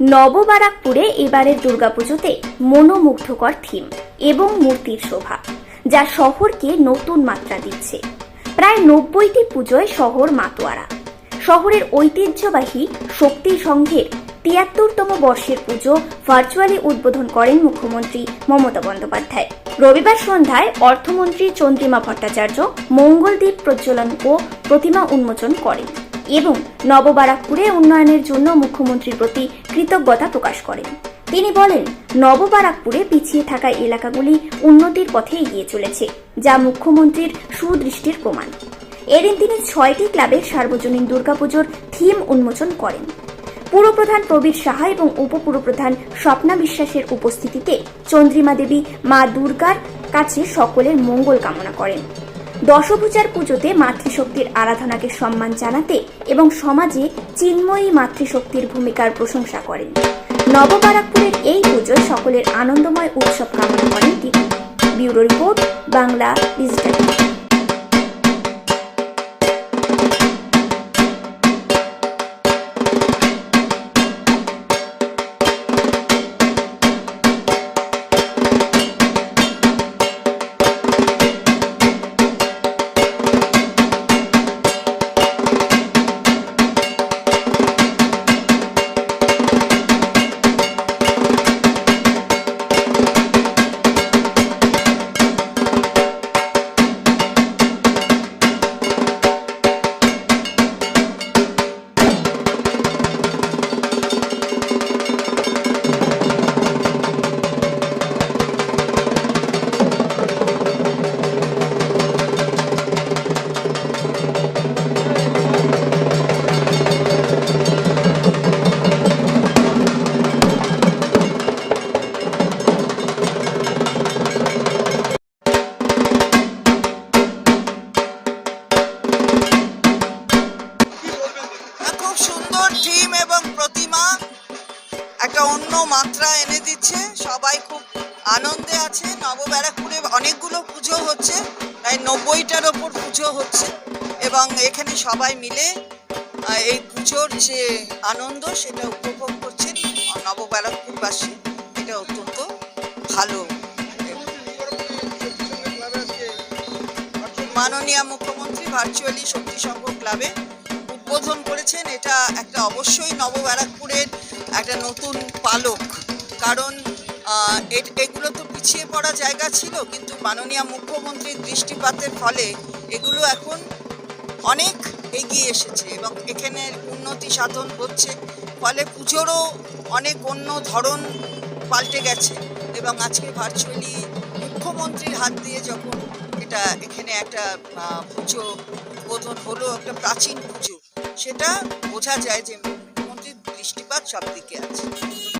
নববারাকপুরে এবারের দুর্গাপুজোতে মনোমুগ্ধকর থিম এবং মূর্তির শোভা, যা শহরকে নতুন মাত্রা দিচ্ছে। প্রায় নব্বইটি পুজোয় শহর মাতোয়ারা। শহরের ঐতিহ্যবাহী শক্তি সংঘের তিয়াত্তরতম বর্ষের পুজো ভার্চুয়ালি উদ্বোধন করেন মুখ্যমন্ত্রী মমতা বন্দ্যোপাধ্যায়। রবিবার সন্ধ্যায় অর্থমন্ত্রী চন্দ্রিমা ভট্টাচার্য মঙ্গলদ্বীপ প্রজ্বলন ও প্রতিমা উন্মোচন করেন। এবং নববারাকপুরে উন্নয়নের জন্য মুখ্যমন্ত্রীর প্রতি কৃতজ্ঞতা প্রকাশ করেন। তিনি বলেন, নববারাকপুরে পিছিয়ে থাকা এলাকাগুলি উন্নতির পথে এগিয়ে চলেছে, যা মুখ্যমন্ত্রীর সুদৃষ্টির প্রমাণ। এদিন তিনি ছয়টি ক্লাবের সার্বজনীন দুর্গাপুজোর থিম উন্মোচন করেন। পুরপ্রধান প্রবীর সাহা এবং উপপুরপ্রধান স্বপ্না বিশ্বাসের উপস্থিতিতে চন্দ্রিমা দেবী মা দুর্গার কাছে সকলের মঙ্গল কামনা করেন। দশভূজার পুজোতে মাতৃশক্তির আরাধনাকে সম্মান জানাতে এবং সমাজে চিন্ময়ী মাতৃশক্তির ভূমিকার প্রশংসা করেন। নববারাকপুরের এই পুজো সকলের আনন্দময় উৎসব কামনা করেন তিনি। Bureau report, Bangla, digital. Theme এবং প্রতিমা একটা অন্য মাত্রা এনে দিচ্ছে। সবাই খুব আনন্দে আছে। নবব্যারাকপুরে অনেকগুলো পুজো হচ্ছে। প্রায় নব্বইটার ওপর পুজো হচ্ছে এবং এখানে সবাই মিলে এই পুজোর যে আনন্দ সেটা উপভোগ করছেন নবব্যারাকপুরবাসী। এটা অত্যন্ত ভালো। মাননীয় মুখ্যমন্ত্রী ভার্চুয়ালি শক্তি সংঘ ক্লাবে উদ্বোধন করেছেন, এটা একটা অবশ্যই নবব্যারাকপুরের একটা নতুন পালক। কারণ এগুলো তো পিছিয়ে পড়া জায়গা ছিল, কিন্তু মাননীয় মুখ্যমন্ত্রীর দৃষ্টিপাতের ফলে এগুলো এখন অনেক এগিয়ে এসেছে এবং এখানে উন্নতি সাধন হচ্ছে। ফলে পুজোরও অনেক অন্য ধরন পাল্টে গেছে এবং আজকে ভার্চুয়ালি মুখ্যমন্ত্রীর হাত দিয়ে যখন এটা এখানে একটা পুজো উদ্বোধন হলো, একটা প্রাচীন পুজো সেটা বোঝা যায় যে মুখ্যমন্ত্রীর দৃষ্টিপাত সব দিকে আছে।